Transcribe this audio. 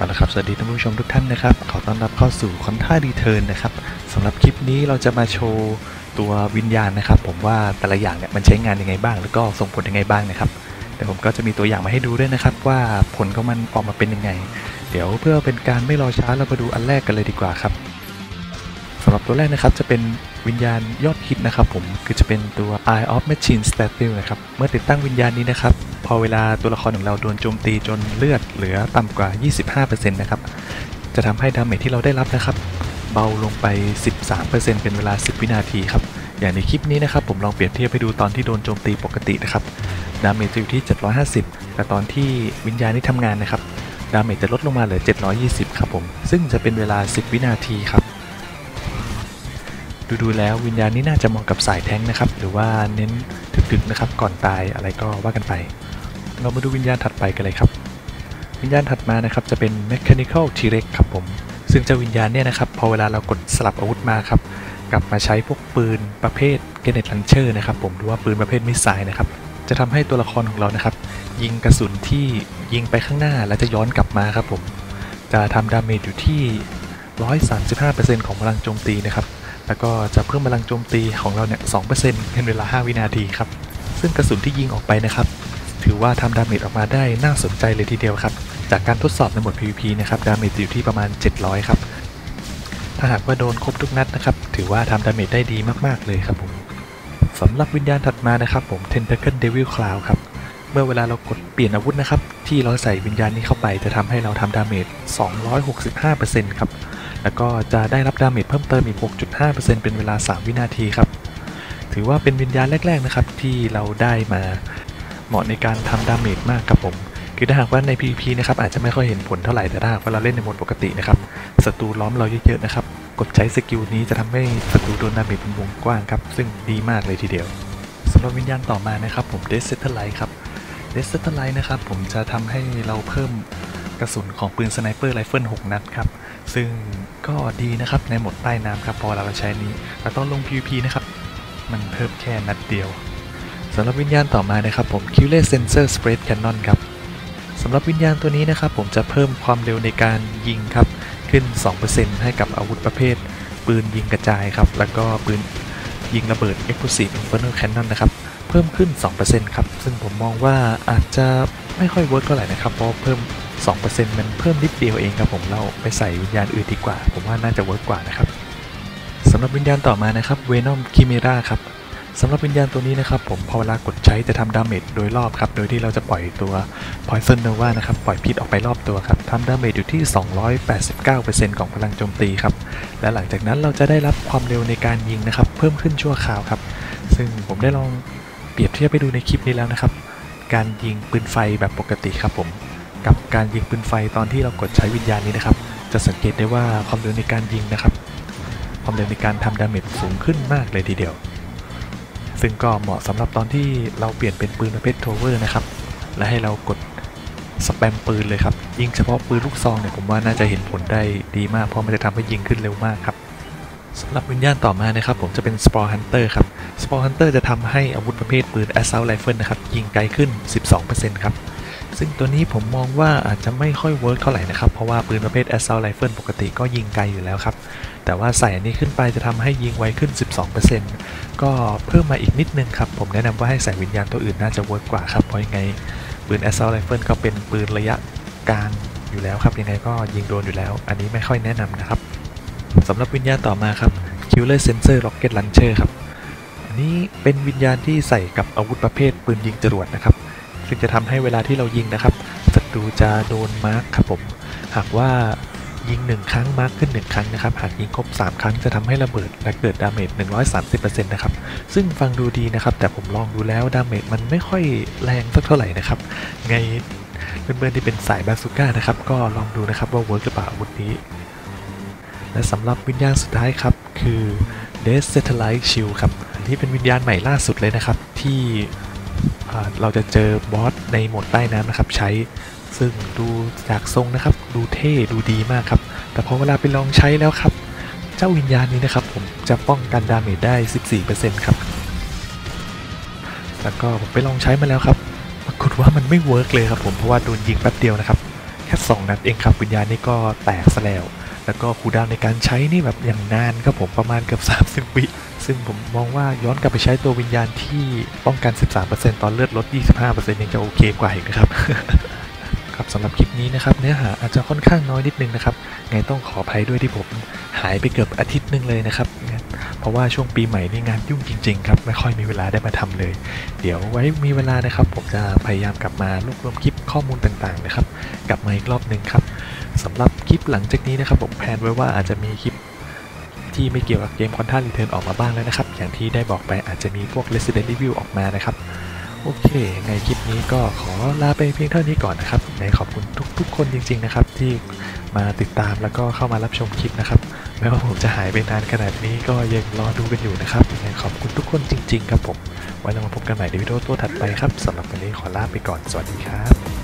เอาละครับ สวัสดีท่านผู้ชมทุกท่านนะครับ ขอต้อนรับเข้าสู่คอนท่าดีเทิร์นนะครับสำหรับคลิปนี้เราจะมาโชว์ตัววิญญาณนะครับ ผมว่าแต่ละอย่างเนี่ยมันใช้งานยังไงบ้าง แล้วก็ส่งผลยังไงบ้างนะครับ แต่ผมก็จะมีตัวอย่างมาให้ดูด้วยนะครับ ว่าผลของมันออกมาเป็นยังไง เดี๋ยวเพื่อเป็นการไม่รอช้าเรามาดูอันแรกกันเลยดีกว่าครับสำหรับตัวแรกนะครับจะเป็นวิญญาณยอดฮิตนะครับผมคือจะเป็นตัว Eye of Machine Statue นะครับเมื่อติดตั้งวิญญาณนี้นะครับ พอเวลาตัวละครของเราโดนโจมตีจนเลือดเหลือต่ำกว่า 25%นะครับ จะทำให้ดาเมจที่เราได้รับนะครับ เบาลงไป 13%เป็นเวลา 10 วินาทีครับ อย่างในคลิปนี้นะครับ ผมลองเปรียบเทียบให้ดูตอนที่โดนโจมตีปกตินะครับ ดาเมจจะอยู่ที่ 750 แต่ตอนที่วิญญาณนี้ทำงานนะครับ ดาเมจจะลดลงมาเหลือ 720 ครับผม ซึ่งจะเป็นเวลา 10 วินาทีครับดูๆแล้ววิญญาณนี้น่าจะเหมาะกับสายแท้งนะครับ หรือว่าเน้นถึกๆนะครับ ก่อนตายอะไรก็ว่ากันไป เรามาดูวิญญาณถัดไปกันเลยครับ วิญญาณถัดมานะครับจะเป็น Mechanical T-Rex ครับผม ซึ่งเจ้าวิญญาณเนี่ยนะครับพอเวลาเรากดสลับอาวุธมาครับกลับมาใช้พวกปืนประเภท g r e n a d e Launcher นะครับผมหรือว่าปืนประเภทมิสไซล์นะครับจะทำให้ตัวละครของเรานะครับ ยิงกระสุนที่ยิงไปข้างหน้าแล้วจะย้อนกลับมาครับผม จะทำดาเมจอยู่ที่ 135%ของพลังโจมตีนะครับ แล้วก็จะเพิ่มพลังโจมตีของเราเนี่ย2%เป็นเวลา 5 วินาทีครับ ซึ่งกระสุนที่ยิงออกไปนะครับ ถือว่าทำดาเมจออกมาได้น่าสนใจเลยทีเดียวครับ จากการทดสอบในหมด PVP นะครับดาเมจอยู่ที่ประมาณ 700 ครับ ถ้าหากว่าโดนครบทุกนัดนะครับ ถือว่าทำดาเมจได้ดีมากๆเลยครับผมสำหรับวิญญาณถัดมานะครับผม Tentacle Devil Cloud ครับ เมื่อเวลาเรากดเปลี่ยนอาวุธนะครับ ที่เราใส่วิญญาณนี้เข้าไปจะทำให้เราทำดาเมจ 265%ครับ แล้วก็จะได้รับดาเมจเพิ่มเติมอีก 6.5%เป็นเวลา 3 วินาทีครับ ถือว่าเป็นวิญญาณแรก ๆนะครับ ที่เราได้มา เหมาะในการทำดาเมจมากครับผม คือถ้าหากว่าใน PVP นะครับอาจจะไม่ค่อยเห็นผลเท่าไหร่แต่ถ้าหากว่าเราเล่นในโหมดปกตินะครับศัตรูล้อมเราเยอะๆนะครับกดใช้สกิลนี้จะทำให้ศัตรูโดนดาเมจเป็นวงกว้างครับซึ่งดีมากเลยทีเดียวสำหรับวิญญาณต่อมานะครับผม Death Satellite ครับ Death Satellite นะครับผมจะทำให้เราเพิ่มกระสุนของปืนสไนเปอร์ไรเฟิล6นัดครับซึ่งก็ดีนะครับในโหมดใต้น้ำครับพอเราใช้นี้แต่ต้อนลง PVP นะครับมันเพิ่มแค่นัดเดียวำหรับวิญญาณต่อมานะครับผม q l e Sensor Spread Cannon ครับสำหรับวิญญาณตัวนี้นะครับผมจะเพิ่มความเร็วในการยิงครับ ขึ้น 2%ให้กับอาวุธประเภท ปืนยิงกระจายครับ แล้วก็ปืนยิงระเบิด Explosive Infernal Cannon นะครับเพิ่มขึ้น 2%ครับ ซึ่งผมมองว่าอาจจะไม่ค่อยเวิร์กเท่าไหร่นะครับ เพราะเพิ่ม 2%มันเพิ่มนิดเดียวเองครับผมเราไปใส่วิญญาณอื่นดีกว่า ผมว่าน่าจะเวิร์กกว่านะครับสำหรับวิญญาณต่อมานะครับ Venom Chimera ครับ สำหรับวิญญาณตัวนี้นะครับผมพอเวลากดใช้จะทำดาเมจโดยรอบครับโดยที่เราจะปล่อยตัว Poison Nova นะครับปล่อยพิษออกไปรอบตัวครับทำดาเมจอยู่ที่ 289%ของพลังโจมตีครับและหลังจากนั้นเราจะได้รับความเร็วในการยิงนะครับเพิ่มขึ้นชั่วคราวครับซึ่งผมได้ลองเปรียบเทียบไปดูในคลิปนี้แล้วนะครับ การยิงปืนไฟแบบปกติครับผม กับการยิงปืนไฟตอนที่เรากดใช้วิญญาณนี้นะครับ จะสังเกตได้ว่าความเร็วในการยิงนะครับ ความเร็วในการทำดาเมจสูงขึ้นมากเลยทีเดียว ซึ่งก็เหมาะสำหรับตอนที่เราเปลี่ยนเป็นปืนประเภทโทเวอร์นะครับ และให้เรากดสแปมปืนเลยครับ ยิงเฉพาะปืนลูกซองเนี่ยผมว่าน่าจะเห็นผลได้ดีมาก เพราะมันจะทำให้ยิงขึ้นเร็วมากครับสำหรับวิญญาณต่อมานะครับผมจะเป็น Spore Hunter ครับ Spore Hunter จะทำให้อาวุธประเภทปืน Assault Rifle นะครับยิงไกลขึ้น 12%ครับ ซึ่งตัวนี้ผมมองว่าอาจจะไม่ค่อยเวิร์กเท่าไหร่นะครับ เพราะว่าปืนประเภท Assault Rifle ปกติก็ยิงไกลอยู่แล้วครับ แต่ว่าใส่อันนี้ขึ้นไปจะทำให้ยิงไวขึ้น 12%ก็เพิ่มมาอีกนิดนึงครับ ผมแนะนำว่าให้ใส่วิญญาณตัวอื่นน่าจะเวิร์กกว่าครับ เพราะยังไงปืน Assault Rifle ก็เป็นปืนระยะกลางอยู่แล้วครับ ยังไงก็ยิงโดนอยู่แล้ว อันนี้ไม่ค่อยแนะนำนะครับสำหรับวิญญาณต่อมาครับ Killer Sensor Rocket Launcher ครับ อันนี้เป็นวิญญาณที่ใส่กับอาวุธประเภทปืนยิงจรวดนะครับ ซึ่งจะทำให้เวลาที่เรายิงนะครับศัตรูจะโดนมาร์คครับผมหากว่ายิง 1 ครั้งมาร์คขึ้น 1 ครั้งนะครับ หากยิงครบ 3 ครั้งจะทำให้ระเบิดและเกิดดาเมจ 130%นะครับ ซึ่งฟังดูดีนะครับ แต่ผมลองดูแล้วดาเมจมันไม่ค่อยแรงสักเท่าไหร่นะครับ ไงเพื่อนๆที่เป็นสายบาซูก้านะครับ ก็ลองดูนะครับว่าเวิร์กหรือเปล่าอาวุธนี้ และสำหรับวิญญาณสุดท้ายครับ คือ Death Satellite Shield ครับอันนี้เป็นวิญญาณใหม่ล่าสุดเลยนะครับที่ เราจะเจอบอสในโหมดใต้น้ำนะครับ ใช้ซึ่งดูจากทรงนะครับ ดูเท่ดูดีมากครับ แต่พอเวลาไปลองใช้แล้วครับ เจ้าวิญญาณนี้นะครับ ผมจะป้องกันดาเมจได้ 14%ครับ แล้วก็ผมไปลองใช้มาแล้วครับปรากฏว่ามันไม่เวิร์กเลยครับผมเพราะว่าโดนยิงแป๊บเดียวนะครับ แค่ 2 นัดเองครับวิญญาณนี่ก็แตกซะแล้ว แล้วก็คูดาวในการใช้นี่แบบอย่างนานครับผมประมาณเกือบ30วิซึ่งผมมองว่าย้อนกลับไปใช้ตัววิญญาณที่ป้องกัน 13%ตอนเลือดลด 25%ยังจะโอเคกว่าอีกนะครับครับสำหรับคลิปนี้นะครับเนื้อหาอาจจะค่อนข้างน้อยนิดนึงนะครับไงต้องขออภัยด้วยที่ผมหายไปเกือบอาทิตย์หนึงเลยนะครับเพราะว่าช่วงปีใหม่นี่งานยุ่งจริงๆครับไม่ค่อยมีเวลาได้มาทำเลย เดี๋ยวไว้มีเวลานะครับ ผมจะพยายามกลับมารวบรวมคลิปข้อมูลต่างๆนะครับกลับมาอีกรอบหนึ่งครับ สำหรับคลิปหลังจากนี้นะครับผมแพลนไว้ว่าอาจจะมีคลิปที่ไม่เกี่ยวกับเกมคอนท่ารีเทิร์นออกมาบ้างแล้วนะครับ อย่างที่ได้บอกไปอาจจะมีพวก Resident Evil ออกมานะครับ โอเคในคลิปนี้ก็ขอลาไปเพียงเท่านี้ก่อนนะครับในขอบคุณทุกๆ คนจริง ๆนะครับ ที่มาติดตามแล้วก็เข้ามารับชมคลิปนะครับแม้ว่าผมจะหายไปนานขนาดนี้ก็ยังรอดูกันอยู่นะครับยังไงขอบคุณทุกคนจริง ๆ ครับผมไว้เรามาพบกันใหม่ในวิดีโอตัวถัดไปครับสำหรับวันนี้ขอลาไปก่อนสวัสดีครับ